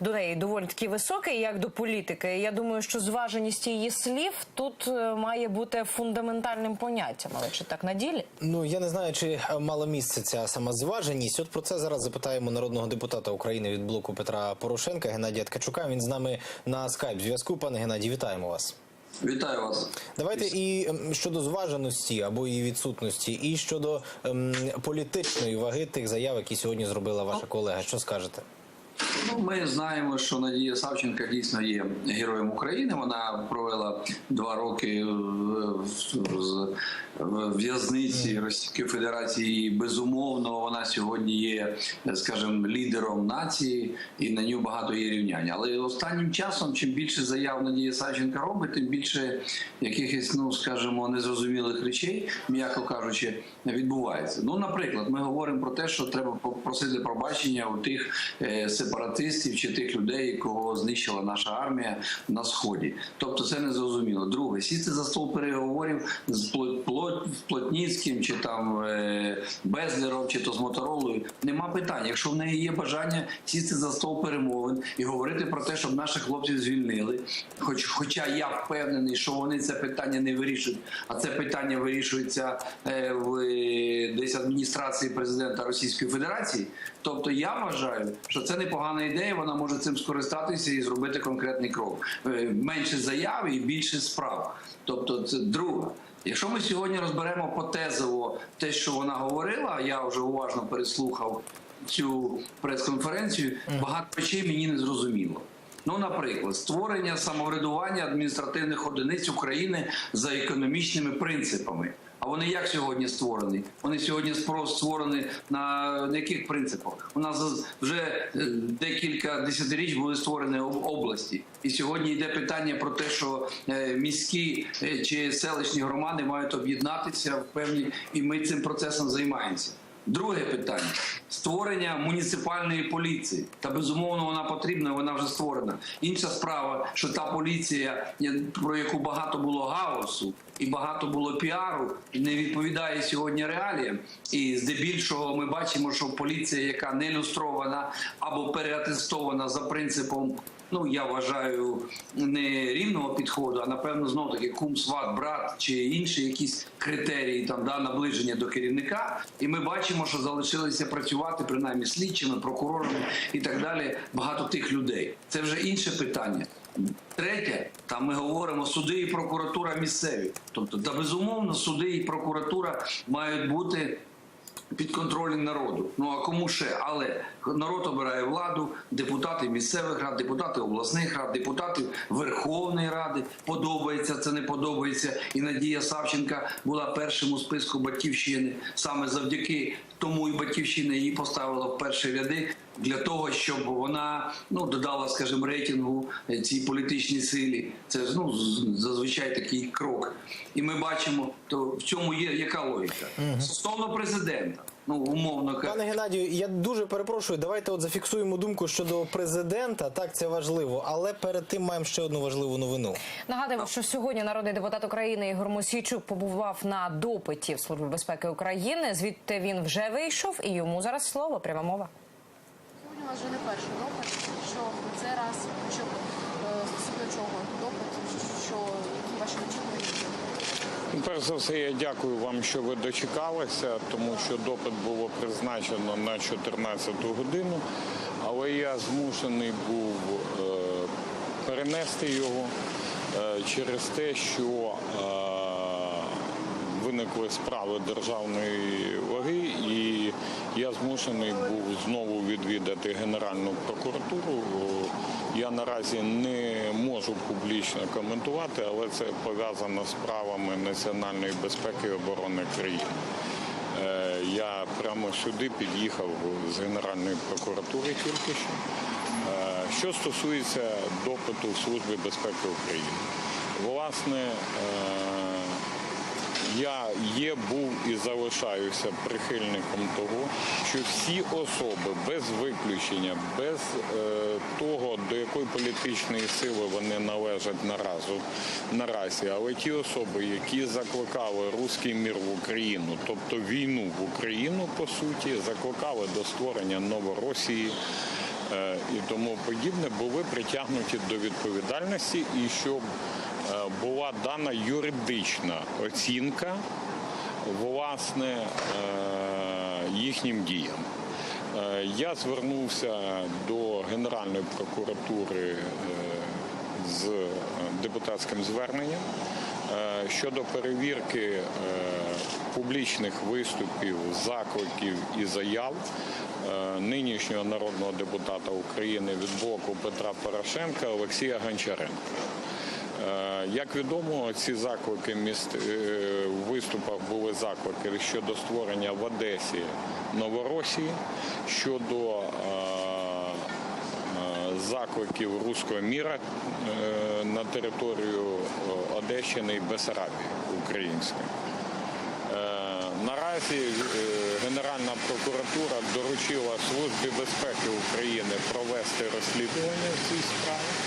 до неї доволі таки високий, як до політики. Я думаю, що зваженість її слів тут е, має бути фундаментальним поняттям. Але чи так на ділі? Ну я не знаю, чи е, мала місце ця сама зваженість. От про це зараз запитаємо народного депутата України від блоку Петра Порошенка Геннадія Ткачука. Він з нами на скайп зв'язку. Пане Геннадій, вітаємо вас. Вітаю вас. Давайте і ем, щодо зваженості або її відсутності, і щодо ем, політичної ваги тих заяв, які сьогодні зробила ваша колега. Що скажете? Ну, ми знаємо, що Надія Савченка дійсно є героєм України. Вона провела два роки в, в в'язниці Російської Федерації. Безумовно, вона сьогодні є, скажімо, лідером нації, і на нього багато є рівнянь. Але останнім часом, чим більше заяв Надія Савченка робить, тим більше якихось, ну скажімо, незрозумілих речей, м'яко кажучи, відбувається. Ну, наприклад, ми говоримо про те, що треба попросити пробачення у тих е, сепаратистів чи тих людей, кого знищила наша армія на сході. Тобто, це не зрозуміло. Друге, сісти за стол переговорів з Плот- Плотніцьким чи там е, Безлером, чи то з Моторолою. Нема питань. Якщо в неї є бажання сісти за стол перемовин і говорити про те, щоб наших хлопців звільнили. Хоч, хоча я впевнений, що вони це питання не вирішують, а це питання вирішується е, в е, десь адміністрації президента Російської Федерації. Тобто я вважаю, що це непогана ідея. Вона може цим скористатися і зробити конкретний крок. Е, Менше заяв і більше справ. Тобто, це друге. Якщо ми сьогодні розберемо потезово те, що вона говорила, я вже уважно переслухав цю прес-конференцію, багато речей мені не зрозуміло. Ну, наприклад, створення самоврядування адміністративних одиниць України за економічними принципами. А вони як сьогодні створені? Вони сьогодні створені на, яких принципах? У нас вже е, декілька десятиріч були створені об- області, і сьогодні йде питання про те, що е, міські е, чи селищні громади мають об'єднатися в певні, і ми цим процесом займаємося. Друге питання створення муніципальної поліції. Та безумовно вона потрібна, вона вже створена. Інша справа, що та поліція, про яку багато було гаусу і багато було піару, не відповідає сьогодні реаліям. І здебільшого ми бачимо, що поліція, яка не люстрована або переатестована за принципом. Ну, я вважаю не рівного підходу, а напевно знов таки кум, сват, брат чи інші якісь критерії там да наближення до керівника. І ми бачимо, що залишилися працювати принаймні слідчими, прокурорами і так далі. Багато тих людей. Це вже інше питання. Третє, там ми говоримо суди і прокуратура місцеві. Тобто, та безумовно, суди і прокуратура мають бути під контролем народу. Ну а кому ще? Але народ обирає владу, депутати місцевих рад, депутати обласних рад, депутати Верховної Ради. Подобається це, не подобається. І Надія Савченка була першим у списку батьківщини. Саме завдяки тому і батьківщина її поставила в перші ряди для того, щоб вона ну додала, скажімо, рейтингу цій політичній силі. Це ну з- зазвичай такий крок. І ми бачимо, то в цьому є яка логіка стосовно президента. Ну умовно. Пане Геннадію, я дуже перепрошую. Давайте от зафіксуємо думку щодо президента. Так, це важливо, але перед тим маємо ще одну важливу новину. Нагадуємо, що сьогодні народний депутат України Ігор Мосійчук побував на допиті в Службі безпеки України. Звідти він вже вийшов, і йому зараз слово пряма мова. У вже не перший допит, що в цей раз, що е, стосовно чого допит, що які ваші очікування? Ну, Перш за все, я дякую вам, що ви дочекалися, тому що допит було призначено на 14 годину, але я змушений був е, перенести його е, через те, що е, виникли справи державної ваги, і я змушений був знову відвідати Генеральну прокуратуру. Я наразі не можу публічно коментувати, але це пов'язано з справами національної безпеки і оборони країни. Е, Я прямо сюди під'їхав з Генеральної прокуратури тільки що. Е, Що стосується допиту в Службі безпеки України, власне, е, я є, був і залишаюся прихильником того, що всі особи без виключення, без е, того, до якої політичної сили вони належать наразу наразі, але ті особи, які закликали руський мір в Україну, тобто війну в Україну, по суті, закликали до створення Новоросії. е, і тому подібне були притягнуті до відповідальності і щоб була дана юридична оцінка власне е, їхнім діям. Е, Я звернувся до Генеральної прокуратури е, з е, депутатським зверненням е, щодо перевірки е, публічних виступів, закликів і заяв е, нинішнього народного депутата України від блоку Петра Порошенка Олексія Гончаренка. Е, Як відомо, ці заклики міст е, в виступах були заклики щодо створення в Одесі Новоросії, щодо е, е, закликів руського міра е, на територію е, Одещини і Бесарабії української. Е, Наразі е, Генеральна прокуратура доручила Службі безпеки України провести розслідування в цій справі.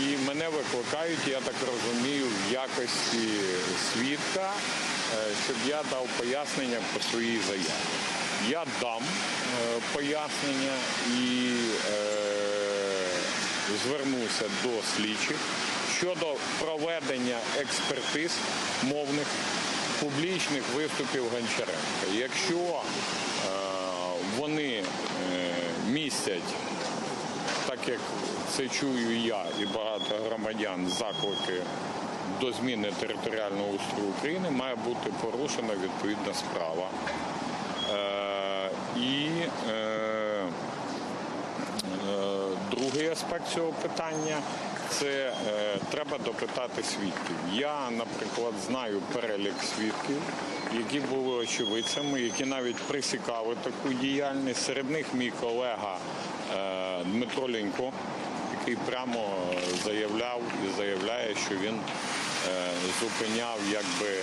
І мене викликають, я так розумію, в якості свідка, е, щоб я дав пояснення по своїй заяві. Я дам е, пояснення і е, звернуся до слідчих щодо проведення експертиз мовних публічних виступів Гончаренка. Якщо вони містять так як це чую я і багато громадян, заклики до зміни територіального устрою України, має бути порушена відповідна справа. Е, і е, е, другий аспект цього питання це треба допитати свідків. Я, наприклад, знаю перелік свідків, які були очевидцями, які навіть присікали таку діяльність. Серед них мій колега Дмитро Лінько, який прямо заявляв і заявляє, що він е, зупиняв якби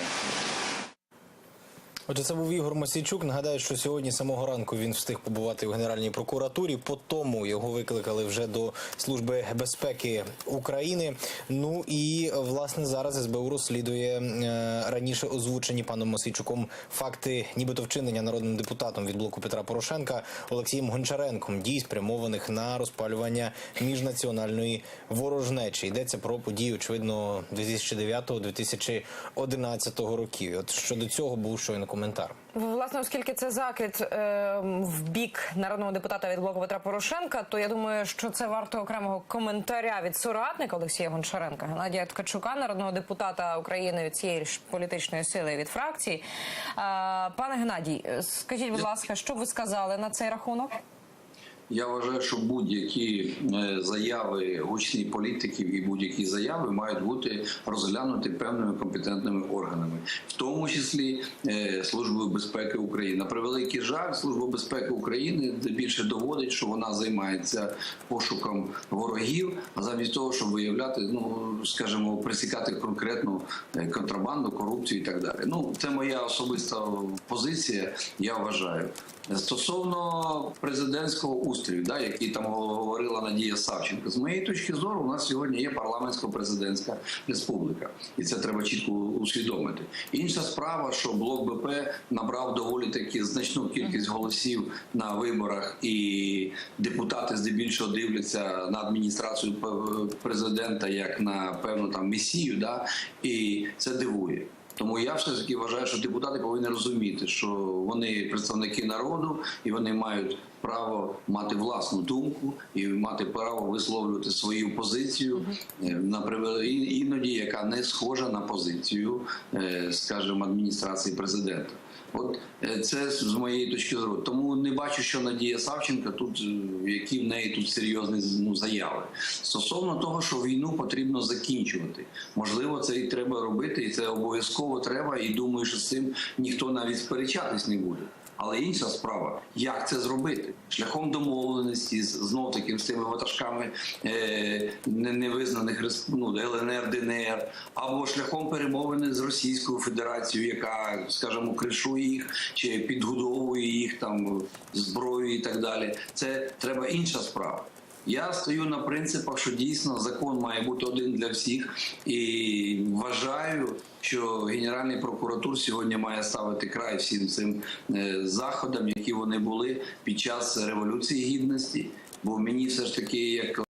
Отже, це був Ігор Мосійчук. Нагадаю, що сьогодні самого ранку він встиг побувати в Генеральній прокуратурі. По тому його викликали вже до Служби безпеки України. Ну і власне зараз СБУ розслідує е, раніше озвучені паном Мосійчуком факти, нібито вчинення народним депутатом від блоку Петра Порошенка Олексієм Гончаренком дій спрямованих на розпалювання міжнаціональної ворожнечі. Йдеться про події, очевидно, 2009-2011 років. От щодо цього був щойно коментар. Власне, оскільки це закид е, в бік народного депутата від блоку Петра Порошенка, то я думаю, що це варто окремого коментаря від соратника Олексія Гончаренка, Геннадія Ткачука, народного депутата України від цієї ж політичної сили від фракції. Е, пане Геннадій, е, скажіть, будь ласка, що б ви сказали на цей рахунок? Я вважаю, що будь-які е, заяви гучні політиків і будь-які заяви мають бути розглянуті певними компетентними органами, в тому числі е, Службою безпеки України. На превеликий жаль, Служба безпеки України більше доводить, що вона займається пошуком ворогів, а замість того, щоб виявляти, ну скажімо, присікати конкретну е, контрабанду, корупцію і так далі. Ну це моя особиста позиція. Я вважаю. Стосовно президентського устрою, да, який там говорила Надія Савченко, з моєї точки зору, у нас сьогодні є парламентсько-президентська республіка, і це треба чітко усвідомити. Інша справа, що блок БП набрав доволі таки значну кількість голосів на виборах, і депутати здебільшого дивляться на адміністрацію президента як на певну там місію, да, і це дивує. Тому я все таки вважаю, що депутати повинні розуміти, що вони представники народу і вони мають право мати власну думку і мати право висловлювати свою позицію е, на іноді, яка не схожа на позицію, е, скажімо, адміністрації президента. От е, це з моєї точки зору. Тому не бачу, що Надія Савченка тут, які в неї тут серйозні ну, заяви. Стосовно того, що війну потрібно закінчувати. Можливо, це і треба робити, і це обов'язково треба. І думаю, що з цим ніхто навіть сперечатись не буде. Але інша справа, як це зробити? Шляхом домовленості з знов таки з тими ватажками е, невизнаних ну, ЛНР, ДНР, або шляхом перемовини з Російською Федерацією, яка, скажімо, кришує їх чи підгодовує їх там зброєю і так далі. Це треба інша справа. Я стою на принципах, що дійсно закон має бути один для всіх, і вважаю, що Генеральний прокуратур сьогодні має ставити край всім цим е, заходам, які вони були під час революції гідності, Бо мені все ж таки, як